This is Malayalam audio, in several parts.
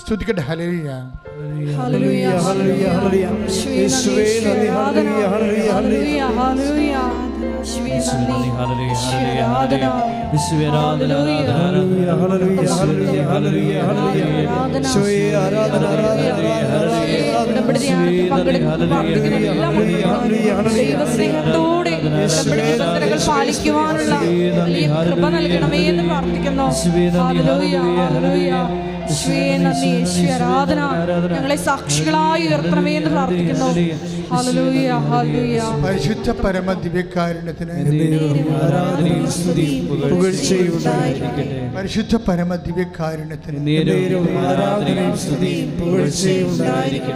സ്തുതിക്കട്ടെ ഹല്ലേലൂയ ഹല്ലേലൂയ, ഹല്ലേലൂയ, ഹല്ലേലൂയ. യേശുവേ നന്ദി, ഹല്ലേലൂയ, ഹല്ലേലൂയ, ഹല്ലേലൂയ. ഹല്ലേലൂയ യേശുവേ നന്ദി, ഹല്ലേലൂയ, ഹല്ലേലൂയ, ഹല്ലേലൂയ. യേശുവേ ആരാധന, ആരാധന, ഹല്ലേലൂയ, ഹല്ലേലൂയ, ഹല്ലേലൂയ, ഹല്ലേലൂയ, ഹല്ലേലൂയ. യേശുവേ ആരാധന, ആരാധന, ഹല്ലേലൂയ, ദൈവസ്നേഹത്തോടെ പാലിക്കുവാനുള്ള കൃപ നൽകണമേ എന്ന് പ്രാർത്ഥിക്കുന്നു ഹല്ലേലൂയ, ഹല്ലേലൂയ. യേശുവേ നന്ദി യേശുവേ ആരാധന ഞങ്ങളെ സാക്ഷികളായി ഉയർത്തണമേ എന്ന് പ്രാർത്ഥിക്കുന്നു. ഹല്ലേലൂയ ഹല്ലേലൂയ. പരിശുദ്ധ പരമ ദിവ്യകാരുണ്യത്തിന്. പരിശുദ്ധ പരമ ദിവ്യകാരുണ്യത്തിന്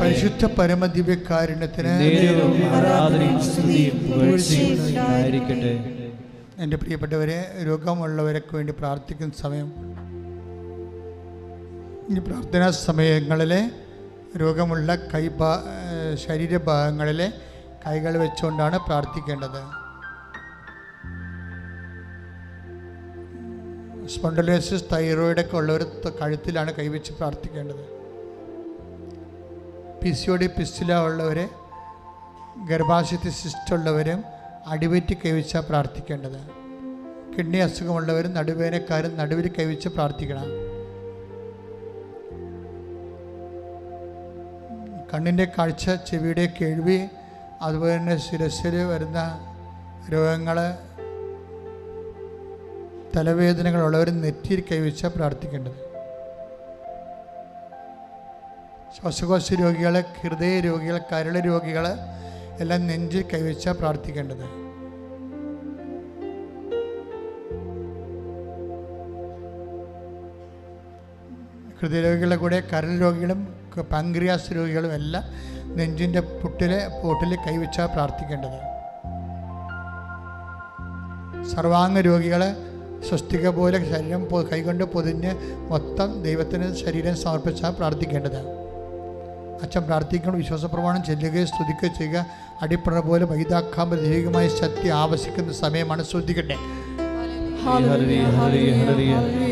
പരിശുദ്ധ പരമ ദിവ്യകാരുണ്യത്തിന് എന്റെ പ്രിയപ്പെട്ടവരെ രോഗമുള്ളവരൊക്കെ വേണ്ടി പ്രാർത്ഥിക്കുന്ന സമയം ഈ പ്രാർത്ഥനാ സമയങ്ങളിൽ രോഗമുള്ള കൈ ശരീരഭാഗങ്ങളിൽ കൈകൾ വെച്ചുകൊണ്ടാണ് പ്രാർത്ഥിക്കേണ്ടത്. സ്പോണ്ടലോസിസ് തൈറോയിഡൊക്കെ ഉള്ളവർ കഴുത്തിലാണ് കൈവച്ച് പ്രാർത്ഥിക്കേണ്ടത്. പി പിസ്റ്റില ഉള്ളവർ ഗർഭാശയത്തിൽ സിസ്റ്റ് ഉള്ളവരും കൈവച്ചാണ് പ്രാർത്ഥിക്കേണ്ടത്. കിഡ്നി അസുഖമുള്ളവരും നടുവേനക്കാരും നടുവിൽ കൈവച്ച് പ്രാർത്ഥിക്കണം. കണ്ണിന്റെ കാഴ്ച ചെവിയുടെ കേൾവി അതുപോലെ തന്നെ ശിരസിൽ വരുന്ന രോഗങ്ങൾ തലവേദനകളുള്ളവർ നെറ്റിയിൽ കൈവച്ച പ്രാർത്ഥിക്കേണ്ടത്. ശ്വാസകോശ രോഗികൾ ഹൃദയ രോഗികൾ കരൾ രോഗികൾ എല്ലാം നെഞ്ചിൽ കൈവച്ച പ്രാർത്ഥിക്കേണ്ടത്. ഹൃദയരോഗികളുടെ കൂടെ കരൾ രോഗികളും പാങ്ക്രിയാസ് രോഗികളും എല്ലാം നെഞ്ചിന്റെ പുട്ടിലെ പൊട്ടിൽ കൈവച്ചാൽ പ്രാർത്ഥിക്കേണ്ടത്. സർവാംഗ രോഗികളെ സ്വസ്തിക പോലെ ശരീരം കൈകൊണ്ട് പൊതിഞ്ഞ് മൊത്തം ദൈവത്തിന് ശരീരം സമർപ്പിച്ചാൽ പ്രാർത്ഥിക്കേണ്ടത്. അച്ഛൻ പ്രാർത്ഥിക്കണം വിശ്വാസ പ്രമാണം ചെല്ലുകയും സ്തുതിക്കുകയും ചെയ്യുക. അടിപ്പണ പോലെ വൈതാക്കാമ്പ ദൈവികമായ ശക്തി ആവശ്യിക്കുന്ന സമയമാണ് ശ്രദ്ധിക്കട്ടെ ഹല്ലേലൂയ, ഹരി ഹല്ലേലൂയ.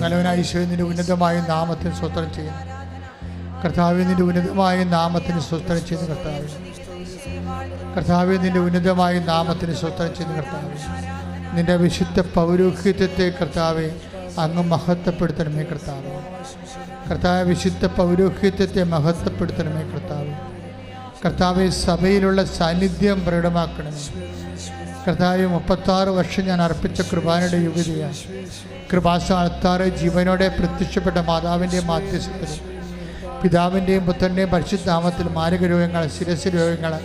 നല്ലവനായ ഉന്നതമായ നാമത്തിന് സ്വസ്ത്രം ചെയ്യുന്നു. കർത്താവ് നിന്റെ ഉന്നതമായ നാമത്തിന് സ്വസ്ത്രം ചെയ്യുന്ന കർത്താവ്. കർത്താവ് നിന്റെ ഉന്നതമായ നാമത്തിന് സ്വസ്ത്രം ചെയ്യുന്ന കർത്താവ്. നിന്റെ വിശുദ്ധ പൗരോഹിത്യത്തെ കർത്താവെ അങ്ങ് മഹത്വപ്പെടുത്തണമേ കർത്താവ്. കർത്താവ് വിശുദ്ധ പൗരോഹിത്യത്തെ മഹത്വപ്പെടുത്തണമേ കർത്താവ്. കർത്താവ് സഭയിലുള്ള സാന്നിധ്യം പ്രകടമാക്കണമേ. കർത്താവ് മുപ്പത്താറ് വർഷം ഞാൻ അർപ്പിച്ച കൃപാനയുടെ യുഗതിയാണ്. കൃപാസ്ഥാനത്താറ് ജീവനോടെ പ്രത്യക്ഷപ്പെട്ട മാതാവിന്റെയും മാധ്യസ്ഥത്തിൽ പിതാവിന്റെയും പുത്രന്റെയും പരിശുദ്ധാമത്തിൽ മാരക രോഗങ്ങൾ ശിരസ് രോഗങ്ങൾ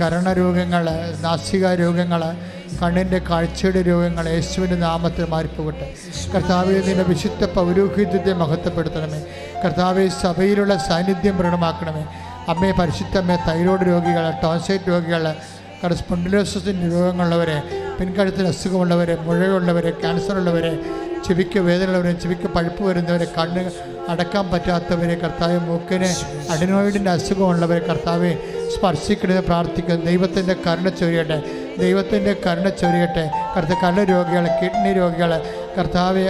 കരണരോഗങ്ങൾ നാസിക രോഗങ്ങൾ കണ്ണിന്റെ കാഴ്ചയുടെ രോഗങ്ങൾ യേശുവിന്റെ നാമത്തിൽ മാറിപ്പോകട്ടെ. കർത്താവെ നിന്റെ വിശുദ്ധ പൗരോഹിത്യത്തെ മഹത്വപ്പെടുത്തണമേ. കർത്താവെ സഭയിലുള്ള സാന്നിധ്യം പ്രകടമാക്കണമേ. അമ്മയെ പരിശുദ്ധമ്മയെ തൈറോയ്ഡ് രോഗികൾ ടോൺസൈറ്റ് രോഗികൾ കറസ്പോണ്ടിലോസിന്റെ രോഗങ്ങളുള്ളവരെ പിൻകഴുത്തിൽ അസുഖമുള്ളവരെ മുഴയുള്ളവരെ ക്യാൻസർ ഉള്ളവരെ ചെവിക്ക് വേദനയുള്ളവരെ ചെവിക്ക് പഴുപ്പ് വരുന്നവരെ കണ്ണ് അടക്കാൻ പറ്റാത്തവരെ കർത്താവ് മൂക്കിന് അഡിനോയിഡിന്റെ അസുഖമുള്ളവരെ കർത്താവെ സ്പർശിക്കണമെന്ന് പ്രാർത്ഥിക്കുന്നു ദൈവത്തിന്റെ കരുണ ചൊരിയട്ടെ. ദൈവത്തിന്റെ കരുണ ചൊരിയട്ടെ. കർത്ത കണ്ണ് രോഗികൾ കിഡ്നി രോഗികൾ കർത്താവ്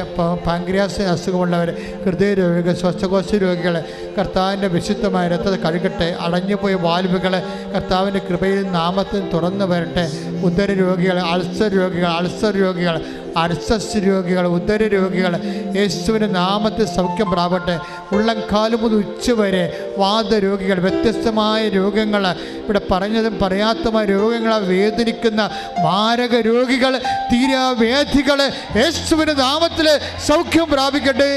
പാങ്ക്രിയാസ് അസുഖമുള്ളവർ ഹൃദയ രോഗികൾ ശ്വാസകോശ രോഗികൾ കർത്താവിന്റെ വിശുദ്ധമായ രക്തത്തെ കഴുകട്ടെ അടഞ്ഞുപോയ വാൽവുകൾ കർത്താവിന്റെ കൃപയിൽ നാമത്തിൽ തുറന്നു വരട്ടെ. ഉദര രോഗികൾ അൾസർ രോഗികൾ അൾസർ രോഗികൾ അർസസ് രോഗികൾ ഉദര രോഗികൾ യേശുവിന്റെ നാമത്തിൽ സൗഖ്യം പ്രാപട്ടെ ഉള്ളംകാലം മുതൽ ഉച്ചവരെ വാദരോഗികൾ വ്യത്യസ്തമായ രോഗങ്ങൾ ഇവിടെ പറഞ്ഞതും പറയാത്തമായ രോഗങ്ങളെ വേദനിക്കുന്ന മാരക രോഗികൾ തീരാവേദികൾ യേശുവിന്റെ നാമത്തിൽ സൗഖ്യം പ്രാപിക്കട്ടെ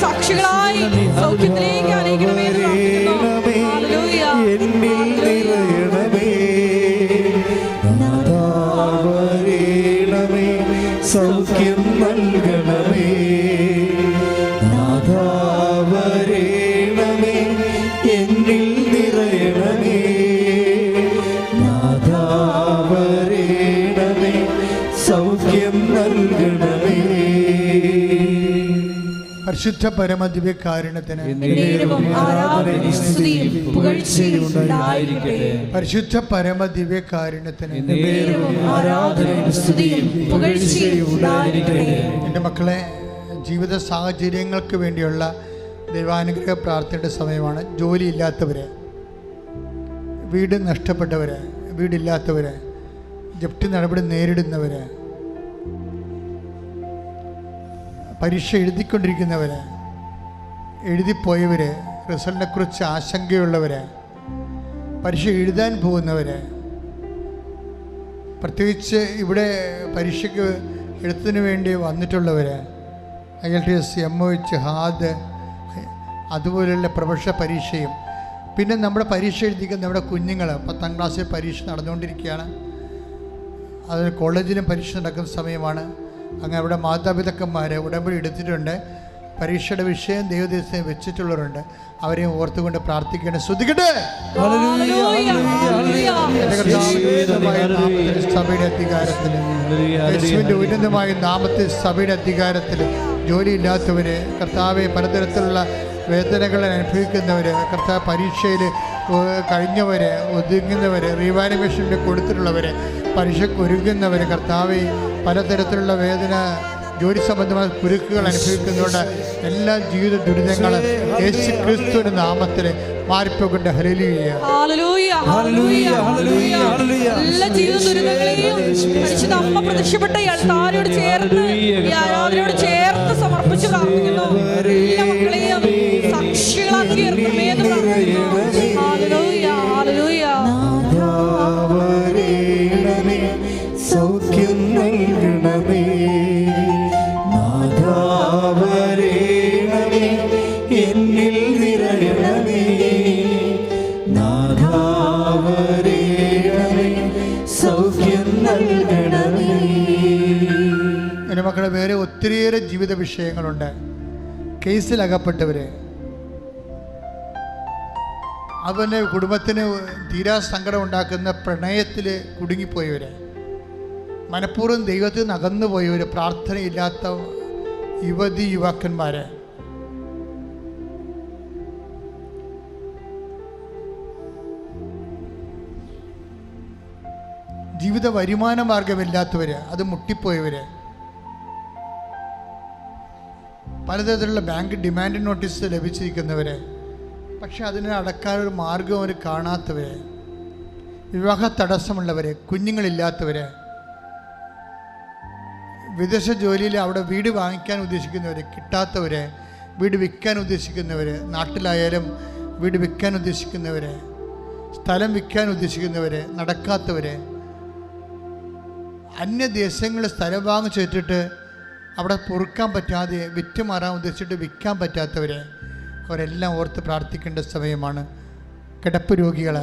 സാക്ഷികളായി സൗഖ്യത്തിലേക്ക് അനേകം എന്ന് പ്രാർത്ഥിക്കുന്നു. ഹല്ലേലൂയ. സൗഖ്യം പരിശുദ്ധ പരമദിവ്യകാരുണ്യത്തിന് എന്നേരവും ആരാധനയും സ്തുതിയും പുകഴ്ചയും ഉണ്ടായിരിക്കട്ടെ. പരിശുദ്ധ പരമദിവ്യകാരുണ്യത്തിന് എന്നേരവും ആരാധനയും സ്തുതിയും പുകഴ്ചയും ഉണ്ടായിരിക്കട്ടെ. എന്റെ മക്കളെ ജീവിത സാഹചര്യങ്ങൾക്ക് വേണ്ടിയുള്ള ദൈവാനുഗ്രഹ പ്രാർത്ഥനയുടെ സമയമാണ്. ജോലിയില്ലാത്തവർ വീട് നഷ്ടപ്പെട്ടവര് വീടില്ലാത്തവര് ജപ്തി നടപടി നേരിടുന്നവർ പരീക്ഷ എഴുതിക്കൊണ്ടിരിക്കുന്നവർ എഴുതിപ്പോയവർ റിസൾട്ടിനെക്കുറിച്ച് ആശങ്കയുള്ളവർ പരീക്ഷ എഴുതാൻ പോകുന്നവർ പ്രത്യേകിച്ച് ഇവിടെ പരീക്ഷയ്ക്ക് എഴുത്തിന് വേണ്ടി വന്നിട്ടുള്ളവർ I L T S M O H HAAD അതുപോലെയുള്ള പ്രൊഫഷണൽ പരീക്ഷയും പിന്നെ നമ്മുടെ പരീക്ഷ എഴുതിക്കുന്ന നമ്മുടെ കുഞ്ഞുങ്ങൾ പത്താം ക്ലാസ്സിൽ പരീക്ഷ നടന്നുകൊണ്ടിരിക്കുകയാണ്. അതിന് കോളേജിലും പരീക്ഷ നടക്കുന്ന സമയമാണ്. അങ്ങനെ അവിടെ മാതാപിതാക്കന്മാരെ ഉടമ്പടി എടുത്തിട്ടുണ്ട്. പരീക്ഷയുടെ വിഷയം ദൈവദേശം വെച്ചിട്ടുള്ളവരുണ്ട്. അവരെ ഓർത്തുകൊണ്ട് പ്രാർത്ഥിക്കേണ്ട ശ്രദ്ധിക്കട്ടെ? സഭയുടെ അധികാരത്തിൽ യേശുവിന്റെ ഉന്നതമായ നാമത്തിൽ സഭയുടെ അധികാരത്തിൽ ജോലിയില്ലാത്തവര് കർത്താവെ പലതരത്തിലുള്ള വേദനകൾ അനുഭവിക്കുന്നവര് കർത്താവ് പരീക്ഷയിൽ കഴിഞ്ഞവര് ഒതുങ്ങുന്നവര് റീവാലുവേഷനിൽ കൊടുത്തിട്ടുള്ളവര് പരീക്ഷയ്ക്ക് ഒരുങ്ങുന്നവര് കർത്താവെ പലതരത്തിലുള്ള വേദന ജോലി സംബന്ധമായ കുരുക്കുകൾ അനുഭവിക്കുന്നതുകൊണ്ട് എല്ലാ ജീവിത ദുരിതങ്ങളും യേശു ക്രിസ്തുവിന്റെ നാമത്തിൽ മാറിപ്പോകേണ്ട ഹല്ലേലൂയ. എല്ലാ ജീവിത ദുരിതങ്ങളെയും പരിശുദ്ധ അമ്മ അൾത്താരോട് ചേർത്ത് സമർപ്പിച്ച് പ്രാർത്ഥിക്കുന്നു. മക്കളെയും സാക്ഷികളാക്കി എന്റെ മക്കളെ വേറെ ഒത്തിരിയേറെ ജീവിത വിഷയങ്ങളുണ്ട് കേസിലകപ്പെട്ടവരെ. അവന്റെ കുടുംബത്തിന് തീരാ സങ്കടം ഉണ്ടാക്കുന്ന പ്രണയത്തിൽ കുടുങ്ങിപ്പോയവര്. മനഃപൂർവം ദൈവത്തിൽ നിന്ന് അകന്നു പോയവർ പ്രാർത്ഥനയില്ലാത്ത യുവതി യുവാക്കന്മാര്. ജീവിത വരുമാന മാർഗമില്ലാത്തവര് അത് മുട്ടിപ്പോയവര്. പലതരത്തിലുള്ള ബാങ്ക് ഡിമാൻഡ് നോട്ടീസ് ലഭിച്ചിരിക്കുന്നവര് പക്ഷെ അതിനെ അടക്കാൻ ഒരു മാർഗം അവർ കാണാത്തവര് വിവാഹ തടസ്സമുള്ളവര് കുഞ്ഞുങ്ങളില്ലാത്തവര് വിദേശ ജോലിയിൽ അവിടെ വീട് വാങ്ങിക്കാൻ ഉദ്ദേശിക്കുന്നവർ കിട്ടാത്തവർ വീട് വിൽക്കാൻ ഉദ്ദേശിക്കുന്നവർ നാട്ടിലായാലും വീട് വിൽക്കാൻ ഉദ്ദേശിക്കുന്നവർ സ്ഥലം വിൽക്കാൻ ഉദ്ദേശിക്കുന്നവർ നടക്കാത്തവർ അന്യദേശങ്ങളിൽ സ്ഥലം വാങ്ങിച്ചു വെച്ചിട്ട് അവിടെ പൊറുക്കാൻ പറ്റാതെ വിറ്റുമാറാൻ ഉദ്ദേശിച്ചിട്ട് വിൽക്കാൻ പറ്റാത്തവർ അവരെല്ലാം ഓർത്ത് പ്രാർത്ഥിക്കേണ്ട സമയമാണ്. കിടപ്പ് രോഗികൾ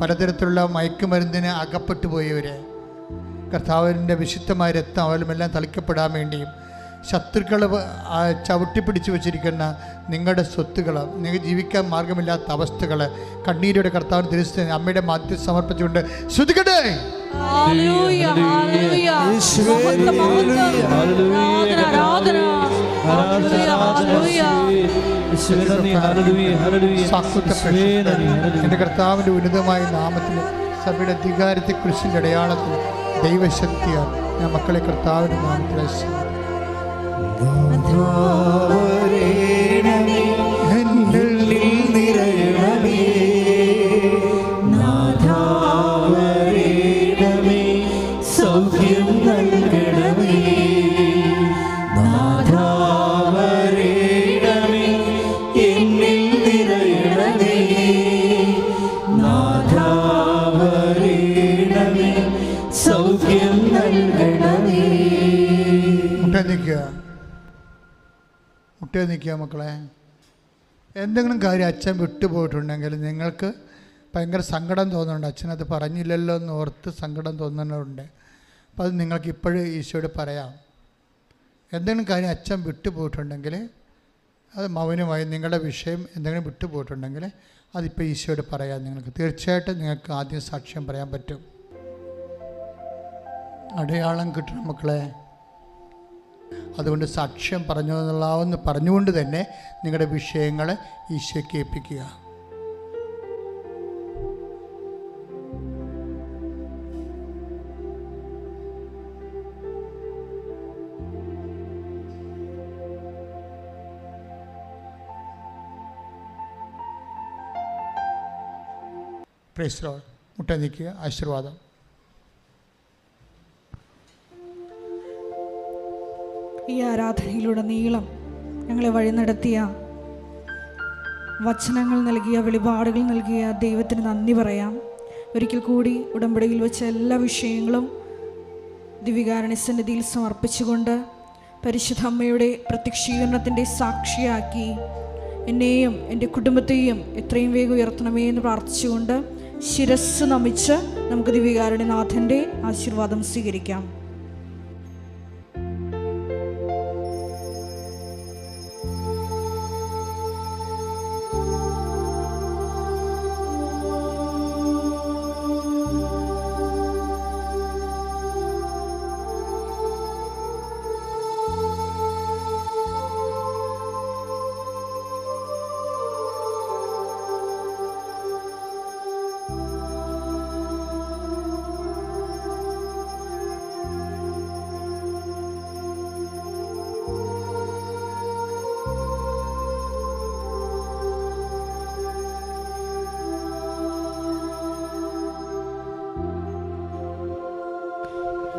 പലതരത്തിലുള്ള മയക്കുമരുന്നിന് അകപ്പെട്ടു പോയവർ കർത്താവിന്റെ വിശുദ്ധമായ രക്തം അവരുമെല്ലാം തളിക്കപ്പെടാൻ വേണ്ടിയും ശത്രുക്കൾ ചവിട്ടിപ്പിടിച്ച് വെച്ചിരിക്കുന്ന നിങ്ങളുടെ സ്വത്തുകൾ നിങ്ങൾക്ക് ജീവിക്കാൻ മാർഗമില്ലാത്ത അവസ്ഥകൾ കണ്ണീരുടെ കർത്താവിന് തിരിച്ച് അമ്മയുടെ മാധ്യം സമർപ്പിച്ചുകൊണ്ട് ശ്രുതിക്കട്ടെ എന്റെ കർത്താവിന്റെ ഉന്നതമായ നാമത്തിൽ സഭയുടെ അധികാരത്തെ കുറിച്ചിന്റെ അടയാളത്തിൽ ദൈവശക്തിയാണ് ഞാൻ മക്കളെ കർത്താവിന്റെ നാമത്തിൽ Adore. മുട്ടേ നിൽക്കുക മക്കളെ. എന്തെങ്കിലും കാര്യം അച്ഛൻ വിട്ടുപോയിട്ടുണ്ടെങ്കിൽ നിങ്ങൾക്ക് ഭയങ്കര സങ്കടം തോന്നുന്നുണ്ട്. അച്ഛനത് പറഞ്ഞില്ലല്ലോ എന്ന് ഓർത്ത് സങ്കടം തോന്നുന്നുണ്ട്. അപ്പോൾ അത് നിങ്ങൾക്ക് ഇപ്പോഴും ഈശോയോട് പറയാം. എന്തെങ്കിലും കാര്യം അച്ഛൻ വിട്ടുപോയിട്ടുണ്ടെങ്കിൽ അത് മൗനമായി നിങ്ങളുടെ വിഷയം എന്തെങ്കിലും വിട്ടുപോയിട്ടുണ്ടെങ്കിൽ അതിപ്പോൾ ഈശോയോട് പറയാം നിങ്ങൾക്ക്. തീർച്ചയായിട്ടും നിങ്ങൾക്ക് ആദ്യം സാക്ഷ്യം പറയാൻ പറ്റും. അടയാളം കിട്ടണം മക്കളെ. അതുകൊണ്ട് സാക്ഷ്യം പറഞ്ഞു എന്നുള്ളതെന്ന് പറഞ്ഞുകൊണ്ട് തന്നെ നിങ്ങളുടെ വിഷയങ്ങളെ ഈശോയ്ക്ക് ഏൽപ്പിക്കുക പ്രൈസ് മുട്ട നിൽക്കുക ആശീർവാദം. ഈ ആരാധനയിലൂടെ നീളം ഞങ്ങളെ വഴി നടത്തിയ വചനങ്ങൾ നൽകിയ വെളിപാടുകൾ നൽകിയ ദൈവത്തിന് നന്ദി പറയാം. ഒരിക്കൽ കൂടി ഉടമ്പടിയിൽ വെച്ച എല്ലാ വിഷയങ്ങളും ദിവികാരണ സന്നിധിയിൽ സമർപ്പിച്ചുകൊണ്ട് പരിശുദ്ധ അമ്മയുടെ പ്രത്യക്ഷീകരണത്തിന്റെ സാക്ഷിയാക്കി എന്നെയും എന്റെ കുടുംബത്തെയും എത്രയും വേഗം ഉയർത്തണമേ എന്ന് പ്രാർത്ഥിച്ചുകൊണ്ട് ശിരസ് നമിച്ച് നമുക്ക് ദിവികാരുണ്യനാഥന്റെ ആശീർവാദം സ്വീകരിക്കാം.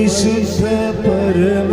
പരിശുദ്ധ പരമമാ